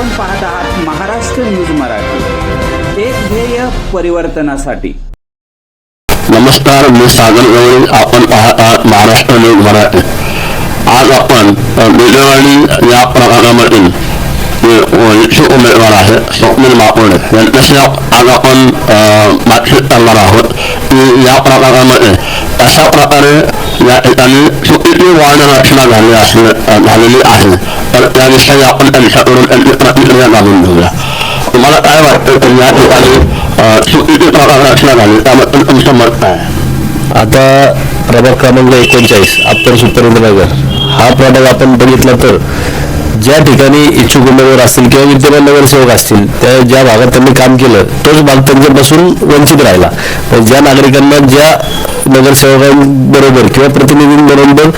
आपण पाहत आहात महाराष्ट्र न्यूज मराठी. एक ध्येय परिवर्तनासाठी. नमस्कार मी सागर गवळी. आपण पाहत आहात महाराष्ट्र न्यूज मराठी. आज आपण अ, या प्रभागामधील इच्छुक उमेदवार आहे स्वप्नील माकोडे यांच्याशी आज आपण बातचीत करणार आहोत की या प्रभागामध्ये कशा प्रकारे या ठिकाणी चुकीची वाढ रचना झाली असले झालेली आहे. तर त्याविषयी आपण त्यांच्याकडून त्यांची प्रतिक्रिया जाणून घेऊया तुम्हाला काय वाटतं की या ठिकाणी अ, चुकीची प्रकार रचना झाली त्याबद्दल तुमचं मत काय आता प्रभाग क्रमांक एकोणचाळीस अप्पर सुरेंद्रनगर हा प्रभाग आपण बघितला तर ज्या ठिकाणी इच्छुक उमेदवार असतील किंवा विद्यमान नगरसेवक असतील त्या ज्या भागात त्यांनी काम केलं तोच भाग त्यांच्यापासून वंचित राहिला. पण ज्या नागरिकांना ज्या नगरसेवकांबरोबर किंवा प्रतिनिधींबरोबर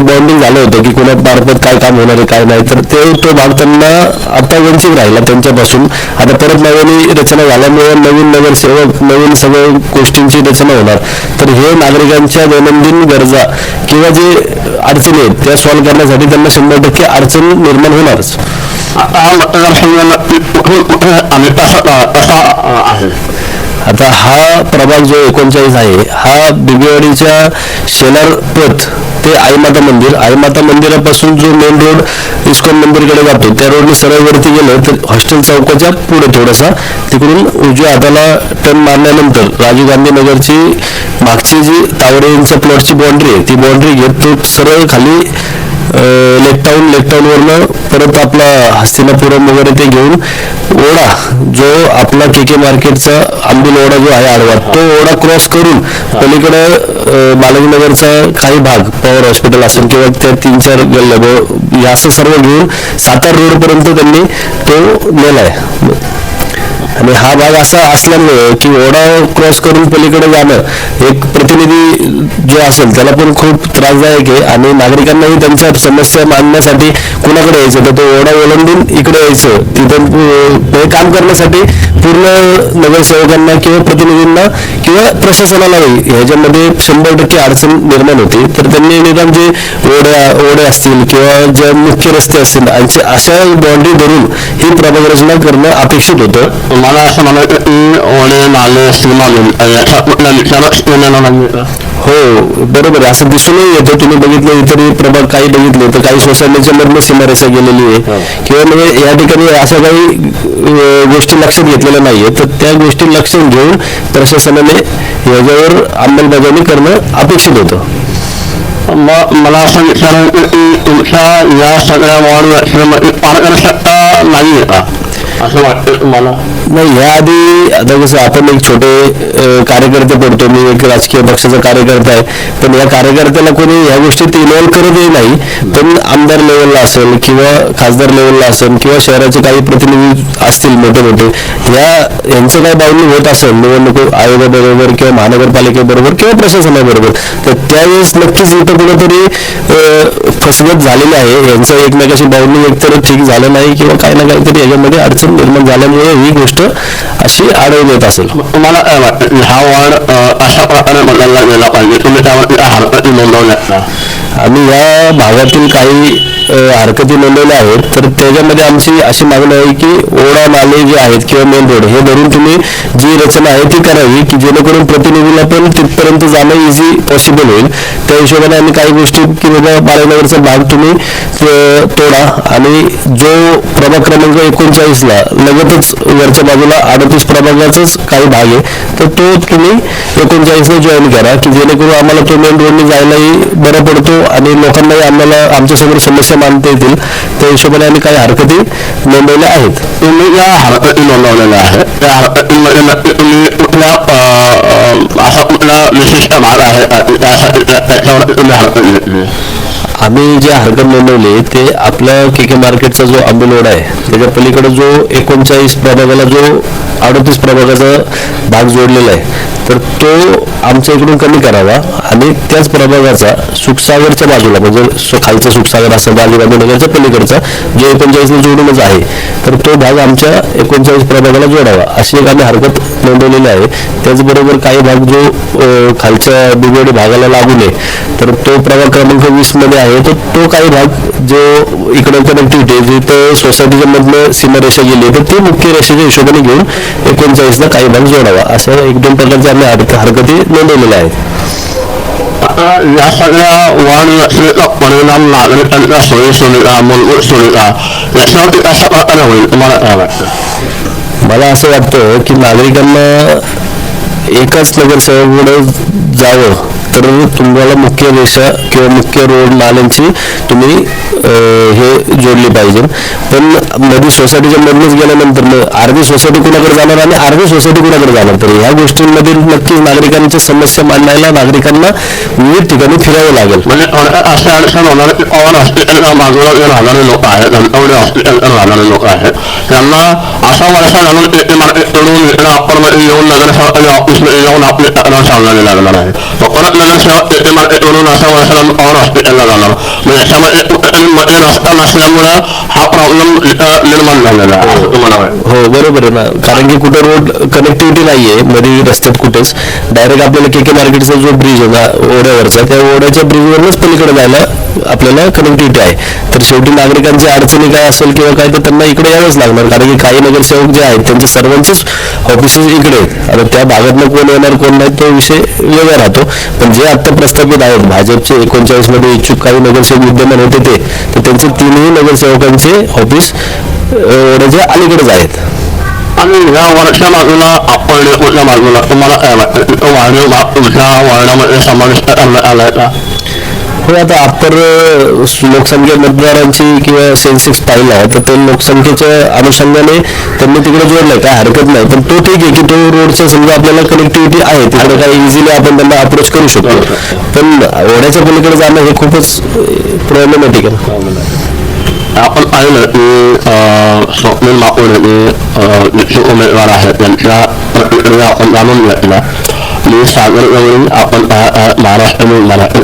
बॉन्डिंग झालं होतं की कोणा मार्फत काय काम होणार आहे काय नाही तर ते तो भाग त्यांना आता वंचित राहिला त्यांच्यापासून आता परत नवीन रचना झाल्यामुळे नवीन नगरसेवक नवीन सगळ्या गोष्टींची रचना होणार तर हे नागरिकांच्या दैनंदिन गरजा किंवा जे अडचणी आहेत त्या सॉल्व्ह करण्यासाठी त्यांना शंभर टक्के अडचण निर्माण होणारच आता मतदारसंघाला कुठे कुठे आणि आहे आता हा प्रभाग जो एकोणचाळीस आहे हा बिबेवाडीच्या शेलार पथ ते आईमाता मंदिर आईमाता मंदिरापासून जो मेन रोड इस्कॉन मंदिरकडे जातो त्या रोडने सरळ वरती गेलं तर हॉस्टेल चौकाच्या पुढे थोडासा तिकडून उजव्या हाताला टर्न मारल्यानंतर राजीव गांधी नगरची मागची जी तावडे यांच्या प्लॉटची बाउंड्री आहे ती बाउंड्री घेत तो सरळ खाली लेक टाऊन लेक वरनं परत आपला हस्तिनापुरम वगैरे ते घेऊन ओढा जो आपला के के मार्केटचा आंबील ओढा जो आहे आडवा तो ओढा क्रॉस करून पलीकडे बालाजीनगरचा काही भाग पॉवर हॉस्पिटल असेल किंवा त्या तीन चार गल्ल्या असं सर्व घेऊन सातार रोडपर्यंत त्यांनी तो नेलाय. आणि हा भाग असा असल्यामुळे की ओढा क्रॉस करून पलीकडे जाणं एक प्रतिनिधी जो असेल त्याला पण खूप त्रासदायक आहे आणि नागरिकांनाही त्यांच्या समस्या मांडण्यासाठी कुणाकडे यायचं? तर तो ओढा ओलांडून इकडे यायचं. तिथं हे काम करण्यासाठी पूर्ण नगरसेवकांना किंवा प्रतिनिधींना किंवा प्रशासनालाही ह्याच्यामध्ये शंभर टक्के अडचण निर्माण होती. तर त्यांनी निदान जे ओढ्या ओढे असतील किंवा ज्या मुख्य रस्ते असतील अशा बाउंड्री धरून ही प्रभाग रचना करणं अपेक्षित होतं. मला असं म्हणायचं की ओढे नाले सीमा विचारच केलेला नाही? हो बरोबर आहे असं दिसूनही येतं तुम्ही बघितलं इतर प्रभाग काही बघितले तर काही सोसायटीच्या मधनं सीमारेषा गेलेली आहे किंवा म्हणजे या ठिकाणी अशा काही गोष्टी लक्षात घेतलेल्या नाहीये तर त्या गोष्टी लक्षात घेऊन प्रशासनाने याच्यावर अंमलबजावणी करणं अपेक्षित होतं मग मला असं विचारायचं की तुमच्या या सगळ्या रचनेमध्ये पारदर्शकता नाही का असं वाटतं तुम्हाला? नाही याआधी आता कसं आपण एक छोटे कार्यकर्ते पडतो मी एक राजकीय पक्षाचा कार्यकर्ता आहे. पण या कार्यकर्त्याला कोणी या गोष्टीत इन्व्हॉल्व करतही नाही. पण आमदार लेवलला असेल किंवा खासदार लेवलला असेल किंवा शहराचे काही प्रतिनिधी असतील मोठे मोठे या यांचं काय बावणी होत असेल निवडणूक आयोगाबरोबर किंवा महानगरपालिकेबरोबर किंवा प्रशासनाबरोबर तर त्यावेळेस नक्कीच इथं कुठेतरी अं, फसवत झालेली आहे. यांचं एकमेकाशी बावणी एकतर ठीक झालं नाही किंवा काही ना काहीतरी याच्यामध्ये अडचण निर्माण झाल्यामुळे ही गोष्ट अशी आढळून येत असेल. तुम्हाला काय वाटतं की हा वाढ अ, अशा प्रकारे बदलला गेला पाहिजे. तुम्ही त्यावरती हरकती नोंदवल्या का आम्ही या भागातील काही हरकती नोंदवल्या आहेत तर त्याच्यामध्ये आमची अशी मागणी आहे की ओढा नाले जे आहेत किंवा मेन रोड हे धरून तुम्ही जी रचना आहे ती करावी की जेणेकरून प्रतिनिधीला पण तिथपर्यंत जाणं इझी पॉसिबल होईल. त्या हिशोबाने आम्ही काही गोष्टी की बाबा बाळानगरचा भाग तुम्ही तोडा आणि जो प्रभाग क्रमांक एकोणचाळीसला लगतच वरच्या बाजूला अडतीस प्रभागाचाच काही भाग आहे तर तो तुम्ही एकोणचाळीसला जॉईन करा की जेणेकरून आम्हाला तो मेन रोडने जायलाही बरं पडतो आणि लोकांनाही आम्हाला आमच्यासमोर समस्या समस्या येतील त्या हिशोबाने आम्ही काही हरकती नोंदवल्या आहेत. तुम्ही ज्या हरकती नोंदवलेल्या आहेत. त्या हरकतीमध्ये नक्की तुम्ही कुठल्या असा कुठला विशिष्ट भाग आहे त्यासाठी त्याच्यावर तुम्ही हरकत घेतली आम्ही जे हरकत नोंदवली ते आपल्या के के मार्केटचा जो आंबेलोड आहे त्याच्या पलीकडे जो एकोणचाळीस प्रभागाला जो अडतीस प्रभागाचा भाग जोडलेला आहे. तर तो आमच्या इकडून कमी करावा आणि त्याच प्रभागाचा सुखसागरच्या बाजूला म्हणजे खालचा सुखसागर असेल बाजीबाजू नगरच्या पलीकडचा जो एकोणचाळीसला जोडूनच आहे. तर तो भाग आमच्या एकोणचाळीस प्रभागाला जोडावा अशी एक आम्ही हरकत नोंदवलेले आहे त्याचबरोबर काही भाग जो खालच्या बिबवेडी भागाला लागू नये तर तो प्रभाग क्रमांक वीसमध्ये आहे. तर तो काही भाग जो इकडे कनेक्टिव्हिटी जिथं सोसायटीच्या मधनं सीमारेषा गेली आहे, तर ती मुख्य रेषेच्या हिशोबाने घेऊन एकोणचाळीसला काही भाग जोडावा. अशा एक दोन प्रकारच्या आम्ही हरकती नोंदवलेल्या आहेत. आता या सगळ्या वाढ परिणाम नागरिकांच्या सोयी सुविधा मूलभूत सुविधा याच्यावरती कशा प्रकारे होईल तुम्हाला काय वाटतं? मला असं वाटतं की नागरिकांना एकाच नगरसेवकाकडे जावं. तर तुम्हाला मुख्य रेषा किंवा मुख्य रोड नाल्यांची तुम्ही हे जोडली पाहिजे पण मध्ये सोसायटीच्या मधूनच गेल्यानंतर मग अर्धी सोसायटी कुणाकडे जाणार आणि अर्धी सोसायटी कुणाकडे जाणार तर ह्या गोष्टींमध्ये नक्कीच नागरिकांच्या समस्या मांडायला नागरिकांना विविध ठिकाणी फिरावं लागेल म्हणजे थोडक्यात असे अडचण होणार की पवन हॉस्पिटलच्या बाजूला जे राहणारे लोक आहेत कणकवली हॉस्पिटलला राहणारे लोक आहेत त्यांना असा वर्षा घालून ते इकडून इकडे आपण येऊन नगरसेवकाच्या ऑफिसमध्ये येऊन आपले तक्रार सांगावी लागणार आहे नगरसेवक ते मार्केटवरून असा वर्षा घालून पवन हॉस्पिटलला जाणार म्हणजे याच्यामध्ये मध्ये रस्ता नसल्यामुळं हा प्रॉब्लेम निर्माण झालेला हो बरोबर आहे ना कारण की कुठं रोड कनेक्टिव्हिटी नाहीये मध्ये रस्त्यात कुठेच डायरेक्ट आपल्याला के के मार्केटचा जो ब्रिज ना ओढ्यावरचा त्या ओढ्याच्या ब्रिजवरच पलीकडे जायला आपल्याला कनेक्टिव्हिटी आहे तर शेवटी नागरिकांची अडचणी काय असेल किंवा काय तर त्यांना इकडे यावंच लागणार कारण की काही नगरसेवक जे आहेत त्यांचे सर्वांचेच ऑफिसेस इकडे आहेत. आता त्या भागातनं कोण येणार कोण नाही तो विषय वेगळा राहतो. पण जे आता प्रस्थापित आहेत भाजपचे एकोणचाळीसमध्ये इच्छुक काही नगरसेवक विद्यमान होते ते तर त्यांचे तीनही नगरसेवकांचे ऑफिस ओढ्याच्या अलीकडेच आहेत. आणि या वरच्या बाजूला आपण कुठल्या बाजूला तुम्हाला काय वाटतं? वाढीव भाग तुमच्या वार्डामध्ये समाविष्ट करण्यात आलाय का? हो आता अप्पर लोकसंख्या मतदारांची किंवा सेन्सेक्स पाहिला तर ते लोकसंख्येच्या अनुषंगाने त्यांनी तिकडे जोडलंय काय हरकत नाही. पण तो ठीक आहे की तो रोडच्या समजा आपल्याला कनेक्टिव्हिटी आहे तिकडे काय इझिली आपण त्यांना अप्रोच करू शकतो. पण ओढ्याच्या पलीकडे जाणं हे खूपच प्रॉब्लेमॅटिक आहे. आपण पाहिलं की स्वप्नील माकोडे जे इच्छुक उमेदवार आहेत त्यांच्या प्रतिक्रिया आपण जाणून घेतल्या मी म्हणजे सागरवरून आपण पाहत आहात महाराष्ट्र मराठी